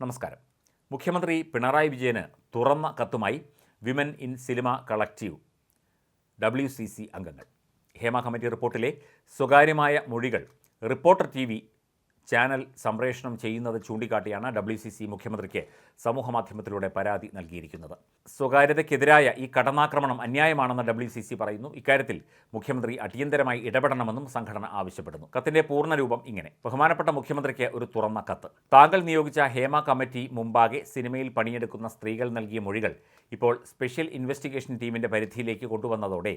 നമസ്കാരം. മുഖ്യമന്ത്രി പിണറായി വിജയന് തുറന്ന കത്തുമായി women in cinema collective W C C അംഗങ്ങൾ. ഹേമ കമ്മിറ്റി റിപ്പോർട്ടിലെ സ്വകാര്യമായ മൊഴികൾ റിപ്പോർട്ടർ ടി ചാനൽ സംപ്രേഷണം ചെയ്യുന്നത് ചൂണ്ടിക്കാട്ടിയാണ് ഡബ്ല്യു സി സി മുഖ്യമന്ത്രിക്ക് സമൂഹമാധ്യമത്തിലൂടെ പരാതി നൽകിയിരിക്കുന്നത്. സ്വകാര്യതയ്ക്കെതിരായ ഈ കടന്നാക്രമണം അന്യായമാണെന്ന് ഡബ്ല്യു സി സി പറയുന്നു. ഇക്കാര്യത്തിൽ മുഖ്യമന്ത്രി അടിയന്തരമായി ഇടപെടണമെന്നും സംഘടന ആവശ്യപ്പെടുന്നു. കത്തിന്റെ പൂർണരൂപം ഇങ്ങനെ. ബഹുമാനപ്പെട്ട മുഖ്യമന്ത്രിക്ക് ഒരു തുറന്ന കത്ത്. താങ്കൾ നിയോഗിച്ച ഹേമ കമ്മിറ്റി മുമ്പാകെ സിനിമയിൽ പണിയെടുക്കുന്ന സ്ത്രീകൾ നൽകിയ മൊഴികൾ ഇപ്പോൾ സ്പെഷ്യൽ ഇൻവെസ്റ്റിഗേഷൻ ടീമിന്റെ പരിധിയിലേക്ക് കൊണ്ടുവന്നതോടെ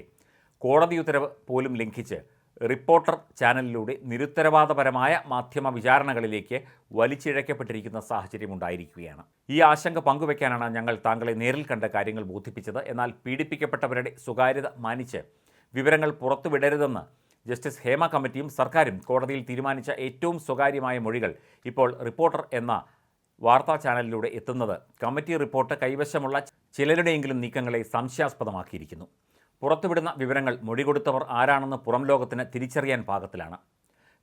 കോടതി ഉത്തരവ് പോലും ലംഘിച്ച് റിപ്പോർട്ടർ ചാനലിലൂടെ നിരുത്തരവാദപരമായ മാധ്യമ വിചാരണകളിലേക്ക് വലിച്ചിഴക്കപ്പെട്ടിരിക്കുന്ന സാഹചര്യമുണ്ടായിരിക്കുകയാണ്. ഈ ആശങ്ക പങ്കുവയ്ക്കാനാണ് ഞങ്ങൾ താങ്കളെ നേരിൽ കണ്ട കാര്യങ്ങൾ ബോധിപ്പിച്ചത്. എന്നാൽ പീഡിപ്പിക്കപ്പെട്ടവരുടെ സ്വകാര്യത മാനിച്ച് വിവരങ്ങൾ പുറത്തുവിടരുതെന്ന് ജസ്റ്റിസ് ഹേമ കമ്മിറ്റിയും സർക്കാരും കോടതിയിൽ തീരുമാനിച്ച ഏറ്റവും സ്വകാര്യമായ മൊഴികൾ ഇപ്പോൾ റിപ്പോർട്ടർ എന്ന വാർത്താ ചാനലിലൂടെ എത്തുന്നത്. കമ്മിറ്റി റിപ്പോർട്ട് കൈവശമുള്ള ചിലരുടെയെങ്കിലും നീക്കങ്ങളെ സംശയാസ്പദമാക്കിയിരിക്കുന്നു. പുറത്തുവിടുന്ന വിവരങ്ങൾ മൊഴി കൊടുത്തവർ ആരാണെന്ന് പുറം ലോകത്തിന് തിരിച്ചറിയാൻ പാകത്തിലാണ്.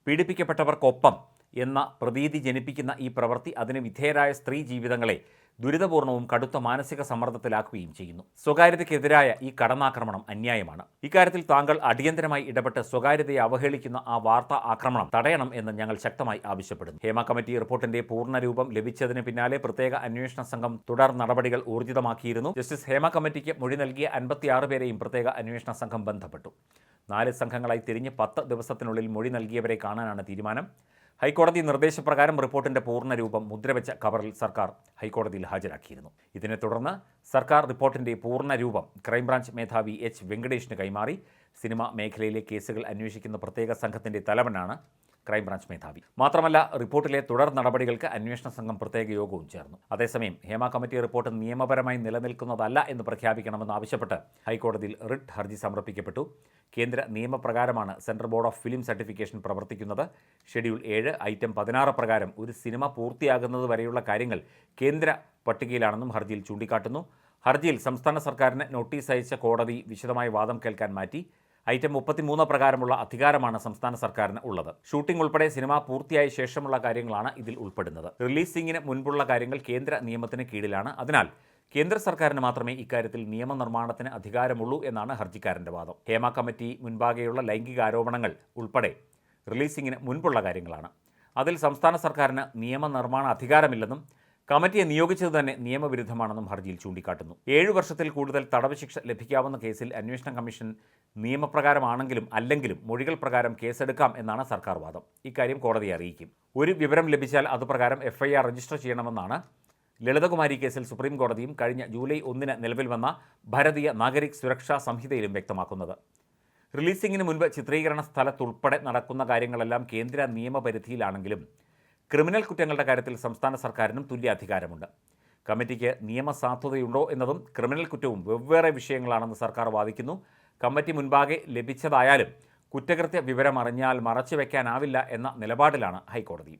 പീഡിപ്പിക്കപ്പെട്ടവർക്കൊപ്പം എന്ന പ്രതീതി ജനിപ്പിക്കുന്ന ഈ പ്രവൃത്തി അതിന് വിധേയരായ സ്ത്രീ ജീവിതങ്ങളെ ദുരിതപൂർണവും കടുത്ത മാനസിക സമ്മർദ്ദത്തിലാക്കുകയും ചെയ്യുന്നു. സ്വകാര്യതയ്ക്കെതിരായ ഈ കടന്നാക്രമണം അന്യായമാണ്. ഇക്കാര്യത്തിൽ താങ്കൾ അടിയന്തരമായി ഇടപെട്ട് സ്വകാര്യതയെ അവഹേളിക്കുന്ന ആ വാർത്താ ആക്രമണം തടയണം എന്ന് ഞങ്ങൾ ശക്തമായി ആവശ്യപ്പെടുന്നു. ഹേമ കമ്മിറ്റി റിപ്പോർട്ടിന്റെ പൂർണരൂപം ലഭിച്ചതിന് പിന്നാലെ പ്രത്യേക അന്വേഷണ സംഘം തുടർ നടപടികൾ ഊർജിതമാക്കിയിരുന്നു. ജസ്റ്റിസ് ഹേമ കമ്മിറ്റിക്ക് മൊഴി നൽകിയ അൻപത്തിയാറ് പേരെയും പ്രത്യേക അന്വേഷണ സംഘം ബന്ധപ്പെട്ടു. നാല് സംഘങ്ങളായി തിരിഞ്ഞ് പത്ത് ദിവസത്തിനുള്ളിൽ മൊഴി നൽകിയവരെ കാണാനാണ് തീരുമാനം. ഹൈക്കോടതി നിർദ്ദേശപ്രകാരം റിപ്പോർട്ടിന്റെ പൂർണരൂപം മുദ്രവെച്ച കവറിൽ സർക്കാർ ഹൈക്കോടതിയിൽ ഹാജരാക്കിയിരുന്നു. ഇതിനെ തുടർന്ന് സർക്കാർ റിപ്പോർട്ടിന്റെ പൂർണരൂപം ക്രൈംബ്രാഞ്ച് മേധാവി എച്ച് വെങ്കടേഷിന് കൈമാറി. സിനിമ മേഖലയിലെ കേസുകൾ അന്വേഷിക്കുന്ന പ്രത്യേക സംഘത്തിന്റെ തലവനാണ് ക്രൈംബ്രാഞ്ച് മേധാവി. മാത്രമല്ല റിപ്പോർട്ടിലെ തുടർ നടപടികൾക്ക് അന്വേഷണ സംഘം പ്രത്യേക യോഗവും ചേർന്നു. അതേസമയം ഹേമ കമ്മിറ്റി റിപ്പോർട്ട് നിയമപരമായി നിലനിൽക്കുന്നതല്ല എന്ന് പ്രഖ്യാപിക്കണമെന്ന് ആവശ്യപ്പെട്ട് ഹൈക്കോടതിയിൽ റിട്ട് ഹർജി സമർപ്പിക്കപ്പെട്ടു. കേന്ദ്ര നിയമപ്രകാരമാണ് central board of film certification പ്രവർത്തിക്കുന്നത്. ഷെഡ്യൂൾ ഏഴ് ഐറ്റം പതിനാറ് പ്രകാരം ഒരു സിനിമ പൂർത്തിയാകുന്നത് വരെയുള്ള കാര്യങ്ങൾ കേന്ദ്ര പട്ടികയിലാണെന്നും ഹർജിയിൽ ചൂണ്ടിക്കാട്ടുന്നു. ഹർജിയിൽ സംസ്ഥാന സർക്കാരിന് നോട്ടീസ് അയച്ച കോടതി വിശദമായ വാദം കേൾക്കാൻ മാറ്റി. ഐറ്റം മുപ്പത്തിമൂന്ന് പ്രകാരമുള്ള അധികാരമാണ് സംസ്ഥാന സർക്കാരിന് ഉള്ളത്. ഷൂട്ടിംഗ് ഉൾപ്പെടെ സിനിമ പൂർത്തിയായ ശേഷമുള്ള കാര്യങ്ങളാണ് ഇതിൽ ഉൾപ്പെടുന്നത്. റിലീസിംഗിന് മുൻപുള്ള കാര്യങ്ങൾ കേന്ദ്ര നിയമത്തിന് കീഴിലാണ്. അതിനാൽ കേന്ദ്ര സർക്കാരിന് മാത്രമേ ഇക്കാര്യത്തിൽ നിയമനിർമ്മാണത്തിന് അധികാരമുള്ളൂ എന്നാണ് ഹർജിക്കാരന്റെ വാദം. ഹേമ കമ്മിറ്റി മുൻപാകെയുള്ള ലൈംഗികാരോപണങ്ങൾ ഉൾപ്പെടെ റിലീസിംഗിന് മുൻപുള്ള കാര്യങ്ങളാണ്. അതിൽ സംസ്ഥാന സർക്കാരിന് നിയമനിർമ്മാണ അധികാരമില്ലെന്നും കമ്മിറ്റിയെ നിയോഗിച്ചത് തന്നെ നിയമവിരുദ്ധമാണെന്നും ഹർജിയിൽ ചൂണ്ടിക്കാട്ടുന്നു. ഏഴു വർഷത്തിൽ കൂടുതൽ തടവ് ശിക്ഷ ലഭിക്കാവുന്ന കേസിൽ അന്വേഷണ കമ്മീഷൻ നിയമപ്രകാരമാണെങ്കിലും അല്ലെങ്കിലും മൊഴികൾ പ്രകാരം കേസെടുക്കാം എന്നാണ് സർക്കാർ വാദം. ഇക്കാര്യം കോടതിയെ അറിയിക്കും. ഒരു വിവരം ലഭിച്ചാൽ അതുപ്രകാരം എഫ്ഐആർ രജിസ്റ്റർ ചെയ്യണമെന്നാണ് ലളിതകുമാരി കേസിൽ സുപ്രീം കോടതിയും കഴിഞ്ഞ ജൂലൈ ഒന്നിന് നിലവിൽ വന്ന ഭാരതീയ നാഗരിക് സുരക്ഷാ സംഹിതയിലും വ്യക്തമാക്കുന്നത്. റിലീസിംഗിന് മുൻപ് ചിത്രീകരണ സ്ഥലത്തുൾപ്പെടെ നടക്കുന്ന കാര്യങ്ങളെല്ലാം കേന്ദ്ര നിയമപരിധിയിലാണെങ്കിലും ക്രിമിനൽ കുറ്റങ്ങളുടെ കാര്യത്തിൽ സംസ്ഥാന സർക്കാരിനും തുല്യ അധികാരമുണ്ട്. കമ്മിറ്റിക്ക് നിയമസാധുതയുണ്ടോ എന്നതും ക്രിമിനൽ കുറ്റവും വെവ്വേറെ വിഷയങ്ങളാണെന്ന് സർക്കാർ വാദിക്കുന്നു. കമ്മിറ്റി മുൻപാകെ ലഭിച്ചതായാലും കുറ്റകൃത്യ വിവരം അറിഞ്ഞാൽ മറച്ചുവെക്കാനാവില്ല എന്ന നിലപാടിലാണ് ഹൈക്കോടതി.